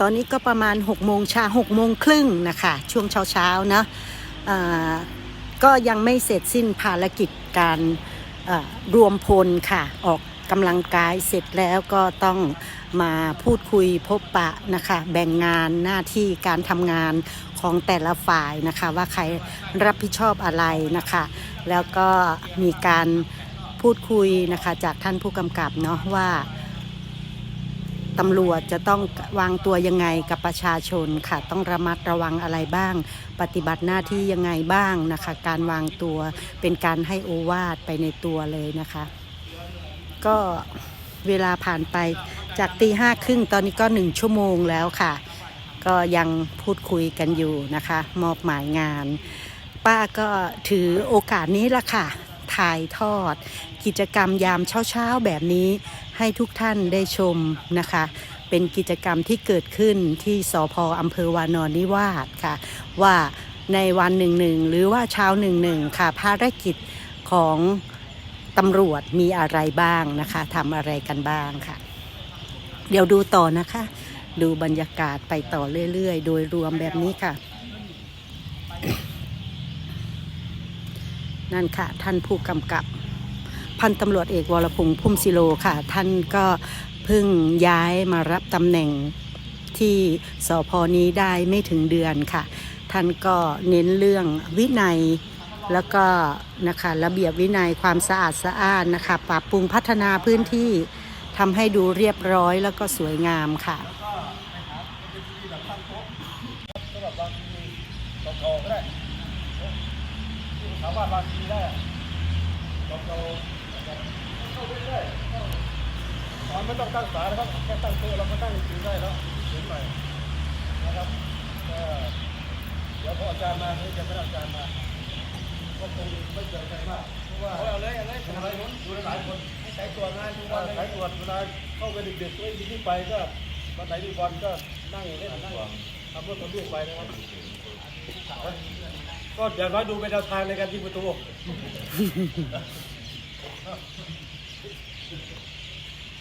ตอนนี้ก็ประมาณ6โมงเช้า6โมงครึ่งนะคะช่วงเช้าๆนะอ่าก็ยังไม่เสร็จสิ้นภารกิจการรวมพลค่ะ ออกกำลังกายเสร็จแล้วก็ต้องมาพูดคุยพบปะนะคะ แบ่งงานหน้าที่การทำงานของแต่ละฝ่ายนะคะ ว่าใครรับผิดชอบอะไรนะคะ แล้วก็มีการพูดคุยนะคะจากท่านผู้กำกับเนาะว่า ตำรวจจะต้องวางตัวยังไงกับประชาชนค่ะ ต้องระมัดระวังอะไรบ้าง ปฏิบัติหน้าที่ยังไงบ้างนะคะ การวางตัวเป็นการให้โอวาทไปในตัวเลยนะคะ ก็เวลาผ่านไปจากตีห้าครึ่งตอนนี้ก็หนึ่งชั่วโมงแล้วค่ะ ก็ยังพูดคุยกันอยู่นะคะ มอบหมายงาน ป้าก็ถือโอกาสนี้ละค่ะถ่ายทอด กิจกรรมยามเช้าๆแบบนี้ ให้ทุกท่านได้ชมนะคะ เป็นกิจกรรมที่เกิดขึ้นที่สพอำเภอวานอนนิวาสค่ะ ว่าในวันหนึ่งหนึ่งหรือว่าเช้าหนึ่งหนึ่งค่ะ ภารกิจของตำรวจมีอะไรบ้างนะคะทำอะไรกันบ้างค่ะ เดี๋ยวดูต่อนะคะ ดูบรรยากาศไปต่อเรื่อยๆ โดยรวมแบบนี้ค่ะ นั่นค่ะ ท่านผู้กำกับ พันตำรวจเอกวรพงษ์พุ่มศิโลค่ะ ท่านก็เพิ่งย้ายมารับตำแหน่งที่สพนี้ได้ไม่ถึงเดือนค่ะ ท่านก็เน้นเรื่องวินัยแล้วก็นะคะระเบียบวินัยความสะอาดสะอ้านนะคะปรับปรุงพัฒนาพื้นที่ทำให้ดูเรียบร้อยแล้วก็สวยงามค่ะสำหรับางทีได้สามารถบางทีได้เรา โทราไปเรื่อยๆตอนไม่ต้องตั้งสายนะครับแค่ตั้งตัวเราก็ตั้งจริงได้แล้วถึงใหม่นะครับก็เดี๋ยวพออาจารย์มาให้จะไม่อาจารย์มาก็คงไม่เจอใครมากเพราะว่าเอาเลยเอาเลยทำอะไรดูหลายคนให้ตรวจงานดูวันสายตรวจเวลาเข้าไปเดึกๆไม่มีที่ไปก็วันไหนมีบอลก็นั่งเล่นนั่งทำรถทำเรื่องไปนะครับก็อย่างน้อยดูเป็นแนวทางในการยิงประตู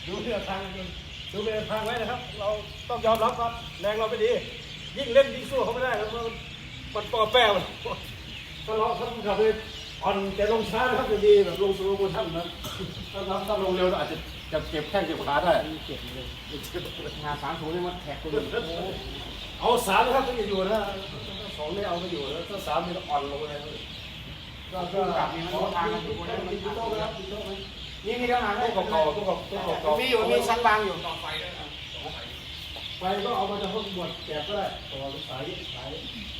ดูเป็นแนวทางดูเป็นแนวทางไว้นะครับ เราต้องยอมรับครับแรงเราไม่ดี ยิ่งเล่นยิ่งสู้เขาไม่ได้ครับมันมันปอแป้วถ้าเราถ้าคุณขับเลยอ่อนแต่ลงช้านะครับจะดีแบบลงสโลโมชั่นนะถ้าถ้าถ้าลงเร็วเราอาจจะจะเก็บแข้งเก็บขาได้งานสามศูนย์นี่มันแท็กตัวนี้เอาสามนะครับต้องอยู่นะสองไม่เอาไม่อยู่แล้วถ้าสามนี่อ่อนลงเลย ก็ก็กลับมีมันทาทางงกันอยู่คนนั้นมันมีโต๊ะนะครับมีโต๊ะไหมนี่มีทหารต๊ะเก่าๆต๊ะเก่าโต๊ะเก่าๆมีอยู่มีชั้นวางอยู่ต่อไฟได้ไปก็เอามาจากห้องบวชแจกก็ได้ต่อสายสาย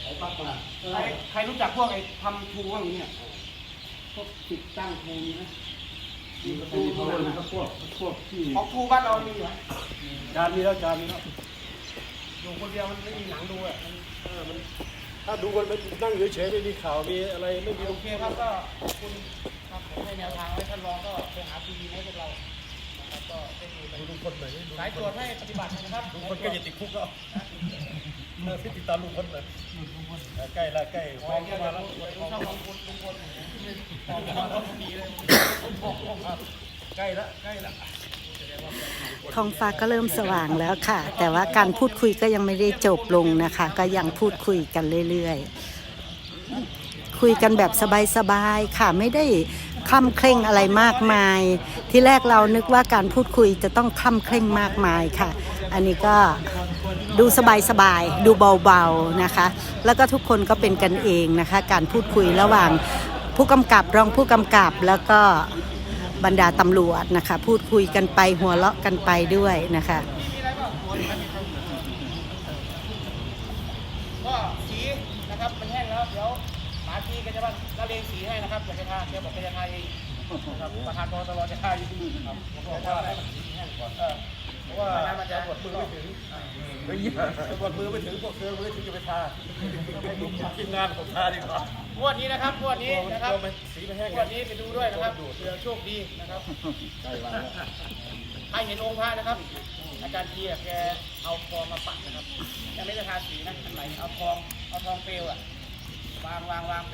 สายปักมาใครรู้จักพวกไอ้ทำทูว่างนี้เนี่ยพวกติดตั้งทูมีไหมมีประตูเขาเลยนะพวกพวกที่ของทูบ้านเรามีเหรอจานมีแล้วจานมีแล้วอยู่คนเดียวมันไม่มีหนังดูอะเออมัน ถ้าดูมันไม่นั่งเฉยๆไม่มีข่าวมีอะไรไม่มีโอเคครับก็ขอบคุณครับผมให้แนวทางไว้ท่านรองก็ไปหาทีวีให้พวกเรานะครับก็ได้ดูกันดูลุงพลหน่อยดิสายตรวจให้ปฏิบัตินะครับลุงพลก็จะติดคุกแล้วเออที่ติดตามลุงพลเลยใกล้ละใกล้ขฟ้อองแค่เข้าเรามาแล้วดูช่องของคุณลุงพลของเราต้องดีเลยใกล้ละใกล้ละ ท้องฟ้าก็เริ่มสว่างแล้วค่ะ แต่ว่าการพูดคุยก็ยังไม่ได้จบลงนะคะ ก็ยังพูดคุยกันเรื่อยๆ คุยกันแบบสบายๆค่ะไม่ได้คล่ำเคร่งอะไรมากมาย ที่แรกเรานึกว่าการพูดคุยจะต้องคล่ำเคร่งมากมายค่ะ อันนี้ก็ดูสบายๆ ดูเบาๆนะคะ แล้วก็ทุกคนก็เป็นกันเองนะคะ การพูดคุยระหว่างผู้กำกับรองผู้กำกับแล้วก็ บรรดาตำรวจนะคะ พูดคุยกันไปหัวเราะกันไปด้วยนะคะก็สีนะครับมันแห้งแล้วเดี๋ยวหมาทีก็จะมาละเลงสีให้นะครับอยากจะทาเดี๋ยวบอกจะทาเอง ครับประธานกรตลจะทาอยู่ครับผมบอกว่าให้มันแห้งก่อนเพราะว่ามันจะตำรวจมือไม่ถึงตำรวจมือไม่ถึงพวกเธอมือถึงจะไปทาทีมงานผมทาดีกว่างวดนี้นะครับงวดนี้นะครับกลัวมันสีไม่แห้งงวดนี้ไปดูด้วยนะครับเผื่อโชคดีนะครับใกล้วันแล้วใครเห็นองค์พระนะครับ อาจารย์ทีอะแกเอาทองมาปักนะครับยังไม่ได้ทาสีนะอันไหนเอาทองเอาทองเปลวอะวางวางวางแปะ